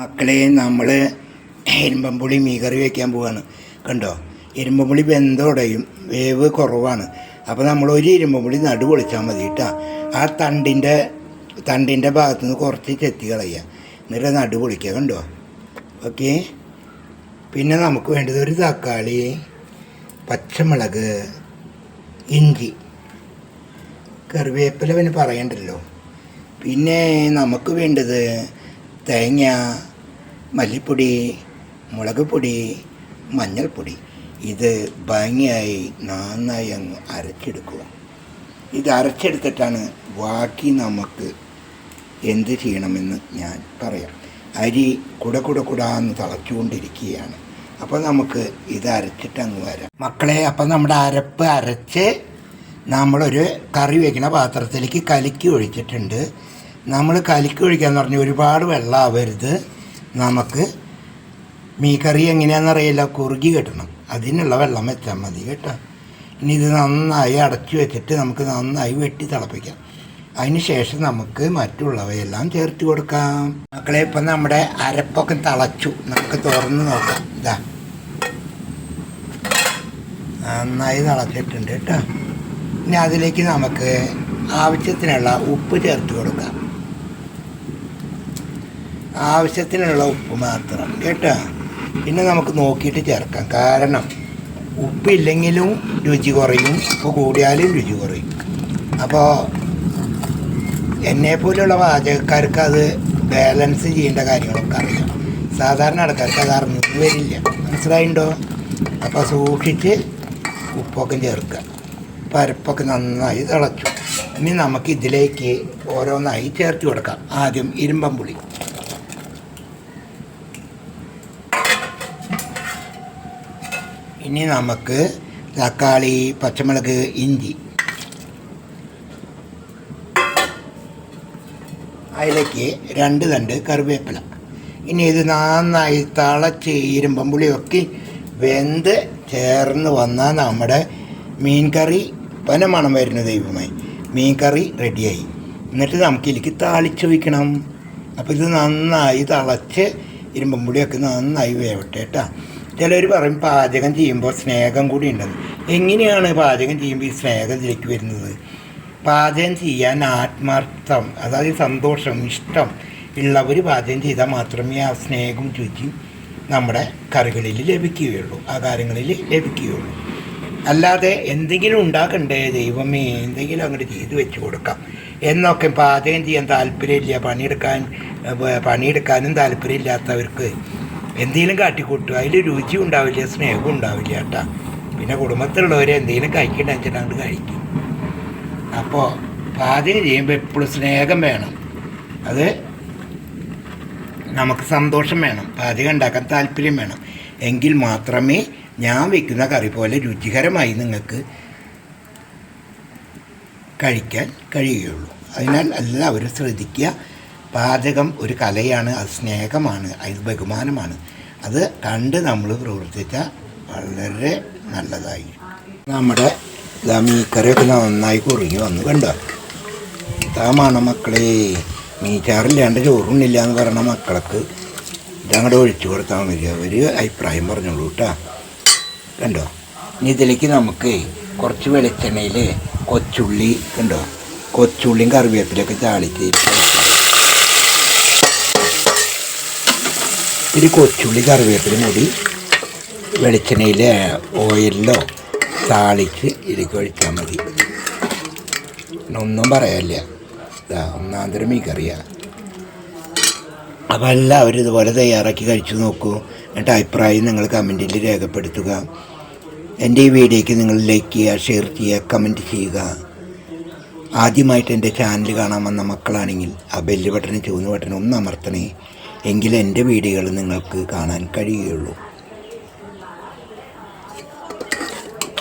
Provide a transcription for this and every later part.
മക്കളെ നമ്മൾ എരുമ്പമ്പുളി മീകറി വയ്ക്കാൻ പോവാണ്. കണ്ടോ? എരുമ്പമ്പുളി ബന്ധോടെയും വേവ് കുറവാണ്. അപ്പോൾ നമ്മൾ ഒരു ഇരുമ്പമ്പുളി നടു പൊളിച്ചാൽ മതി കേട്ടോ ആ തണ്ടിന്റെ തണ്ടിന്റെ ഭാഗത്തു നിന്ന് കുറച്ച് ചെത്തി കളയുക. എന്നിട്ട് നടു പൊളിക്കുക കണ്ടോ? ഓക്കെ? പിന്നെ നമുക്ക് വേണ്ടത് ഒരു തക്കാളി പച്ചമുളക് ഇഞ്ചി. കറിവേപ്പില പിന്നെ പറയണ്ടല്ലോ. പിന്നെ നമുക്ക് വേണ്ടത് തേങ്ങ മല്ലിപ്പൊടി മുളക് പൊടി മഞ്ഞൾപ്പൊടി. ഇത് ഭംഗിയായി നന്നായി അങ്ങ് അരച്ചെടുക്കുക. ഇത് അരച്ചെടുത്തിട്ടാണ് ബാക്കി നമുക്ക് എന്ത് ചെയ്യണമെന്ന് ഞാൻ പറയാം. അരി കുട കുട കുടാന്ന് തിളച്ചുകൊണ്ടിരിക്കുകയാണ്. അപ്പോൾ നമുക്ക് ഇത് അരച്ചിട്ട് അങ്ങ് വരാം. മക്കളെ അപ്പം നമ്മുടെ അരപ്പ് അരച്ച് നമ്മളൊരു കറി വയ്ക്കുന്ന പാത്രത്തിലേക്ക് കലക്കി ഒഴിച്ചിട്ടുണ്ട്. നമ്മൾ കലക്കി ഒഴിക്കാന്ന് പറഞ്ഞാൽ ഒരുപാട് വെള്ളം ആവരുത് നമുക്ക് മീക്കറി കറി എങ്ങനെയാണെന്നറിയില്ല കുറുകി കിട്ടണം. അതിനുള്ള വെള്ളം വെച്ചാൽ മതി കേട്ടോ. ഇനി ഇത് നന്നായി അടച്ചു വെച്ചിട്ട് നമുക്ക് നന്നായി വെട്ടി തിളപ്പിക്കാം. അതിന് ശേഷം നമുക്ക് മറ്റുള്ളവയെല്ലാം ചേർത്ത് കൊടുക്കാം. മക്കളെ ഇപ്പം നമ്മുടെ അരപ്പൊക്കെ തിളച്ചു. നമുക്ക് തുറന്ന് നോക്കാം. ഇതാ നന്നായി തിളച്ചിട്ടുണ്ട് കേട്ടോ. ഇനി അതിലേക്ക് നമുക്ക് ആവശ്യത്തിനുള്ള ഉപ്പ് ചേർത്ത് കൊടുക്കാം. ആവശ്യത്തിനുള്ള ഉപ്പ് മാത്രം. കേട്ടോ? പിന്നെ നമുക്ക് നോക്കിയിട്ട് ചേർക്കാം. കാരണം ഉപ്പില്ലെങ്കിലും രുചി കുറയും. ഉപ്പ് കൂടിയാലും രുചി കുറയും. അപ്പോൾ എന്നെപ്പോലെയുള്ള പാചകക്കാർക്ക് അത് ബാലൻസ് ചെയ്യേണ്ട കാര്യങ്ങളൊക്കെ അറിയാം. സാധാരണ ആൾക്കാർക്ക് അത് അറിഞ്ഞു വരില്ല. മനസ്സിലായിണ്ടോ? അപ്പോൾ സൂക്ഷിച്ച് ഉപ്പൊക്കെ ചേർക്കുക. പരപ്പൊക്കെ നന്നായി തിളച്ചു. ഇനി നമുക്ക് ഇതിലേക്ക് ഓരോന്നായി ചേർത്ത് കൊടുക്കാം. ആദ്യം ഇരുമ്പമ്പുളി ഇനി നമുക്ക് തക്കാളി പച്ചമുളക് ഇഞ്ചി അതിലേക്ക് രണ്ട് തണ്ട് കറിവേപ്പില. ഇനി ഇത് നന്നായി തിളച്ച് ഇരുമ്പം പുളിയൊക്കെ വെന്ത് ചേർന്ന് വന്നാൽ നമ്മുടെ മീൻ കറി പന മണം വരുന്ന ദൈവമായി മീൻ കറി റെഡിയായി. എന്നിട്ട് നമുക്ക് ഇതിലേക്ക് താളിച്ച് വയ്ക്കണം അപ്പോൾ ഇത് നന്നായി തിളച്ച് ഇരുമ്പം പുളിയൊക്കെ നന്നായി വേവട്ടെ കേട്ടോ. ചിലർ പറയും പാചകം ചെയ്യുമ്പോൾ സ്നേഹം കൂടി ഉണ്ടെന്ന് എങ്ങനെയാണ് പാചകം ചെയ്യുമ്പോൾ ഈ സ്നേഹം ഇതിലേക്ക് വരുന്നത്? പാചകം ചെയ്യാൻ ആത്മാർത്ഥം അതായത് സന്തോഷം ഇഷ്ടം ഉള്ളവർ പാചകം ചെയ്താൽ മാത്രമേ ആ സ്നേഹം രുചിയും നമ്മുടെ കറികളിൽ ലഭിക്കുകയുള്ളൂ ആ കാര്യങ്ങളിൽ ലഭിക്കുകയുള്ളൂ. അല്ലാതെ എന്തെങ്കിലും ഉണ്ടാക്കണ്ടേ? ദൈവമേ എന്തെങ്കിലും അങ്ങോട്ട് ചെയ്ത് വെച്ച് കൊടുക്കാം. എന്നൊക്കെ പാചകം ചെയ്യാൻ താല്പര്യമില്ല. പണിയെടുക്കാൻ പണിയെടുക്കാനും താല്പര്യമില്ലാത്തവർക്ക് എന്തെങ്കിലും കാട്ടിക്കൂട്ടുക അതിൽ രുചി ഉണ്ടാവില്ല സ്നേഹം ഉണ്ടാവില്ല കേട്ടാ. പിന്നെ കുടുംബത്തിലുള്ളവരെ എന്തെങ്കിലും കഴിക്കണ്ട വെച്ചിട്ട് അങ്ങോട്ട് കഴിക്കും. അപ്പോൾ പാചകം ചെയ്യുമ്പോൾ എപ്പോഴും സ്നേഹം വേണം. അത് നമുക്ക് സന്തോഷം വേണം. പാചകം ഉണ്ടാക്കാൻ താല്പര്യം വേണം. എങ്കിൽ മാത്രമേ ഞാൻ വെക്കുന്ന കറി പോലെ രുചികരമായി നിങ്ങൾക്ക് കഴിക്കാൻ കഴിയുകയുള്ളൂ അതിനാൽ എല്ലാവരും ശ്രദ്ധിക്കുക. പാചകം ഒരു കലയാണ് അത് സ്നേഹമാണ് അത് ബഹുമാനമാണ്. അത് കണ്ട് നമ്മൾ പ്രവർത്തിച്ചാൽ വളരെ നല്ലതായി. നമ്മുടെ മീക്കറിയൊക്കെ നന്നായി കുറുങ്ങി വന്നു കണ്ടോ? ഇതാണ് മക്കളെ മീച്ചാറില്ലാണ്ട് ചോറുണ്ണില്ല എന്ന് പറയുന്ന മക്കൾക്ക് ഇതങ്ങോട്ട് ഒഴിച്ചു കൊടുത്താൽ മതി. അവർ അഭിപ്രായം പറഞ്ഞോളൂ കേട്ടോ. കണ്ടോ? ഇനി ഇതിലേക്ക് നമുക്ക് കുറച്ച് വെളിച്ചെണ്ണയിൽ കൊച്ചുള്ളി കണ്ടോ? കൊച്ചുള്ളിയും കറിവേപ്പിലൊക്കെ ചാളിച്ച് ഇത്തിരി കൊച്ചുള്ളി കറിവേപ്പിലും കൂടി വെളിച്ചെണ്ണയിലെ ഓയിലിലോ താളിച്ച് ഇതിലേക്ക് ഒഴിച്ചാൽ മതി. ഒന്നും പറയാനില്ല. ഇതാ ഒന്നാം തരം മീൻ കറിയാണ് അപ്പോൾ എല്ലാവരും ഇതുപോലെ തയ്യാറാക്കി കഴിച്ചു നോക്കൂ. എന്നിട്ട് അഭിപ്രായം നിങ്ങൾ കമന്റിൽ രേഖപ്പെടുത്തുക. എന്റെ ഈ വീഡിയോയ്ക്ക് നിങ്ങൾ ലൈക്ക് ചെയ്യുക ഷെയർ ചെയ്യുക കമന്റ് ചെയ്യുക. ആദ്യമായിട്ട് എന്റെ ചാനൽ കാണാൻ വന്ന മക്കളാണെങ്കിൽ ആ ബെല്ല് ബട്ടണും ചുവന്ന ബട്ടണും ഒന്ന് അമർത്തണേ. എങ്കിൽ എന്റെ വീഡിയോകൾ നിങ്ങൾക്ക് കാണാൻ കഴിയുകയുള്ളൂ.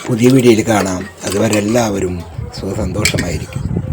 പുതിയ വീഡിയോയിൽ കാണാം. അതുവരെ എല്ലാവരും സുഖസന്തോഷമായിരിക്കും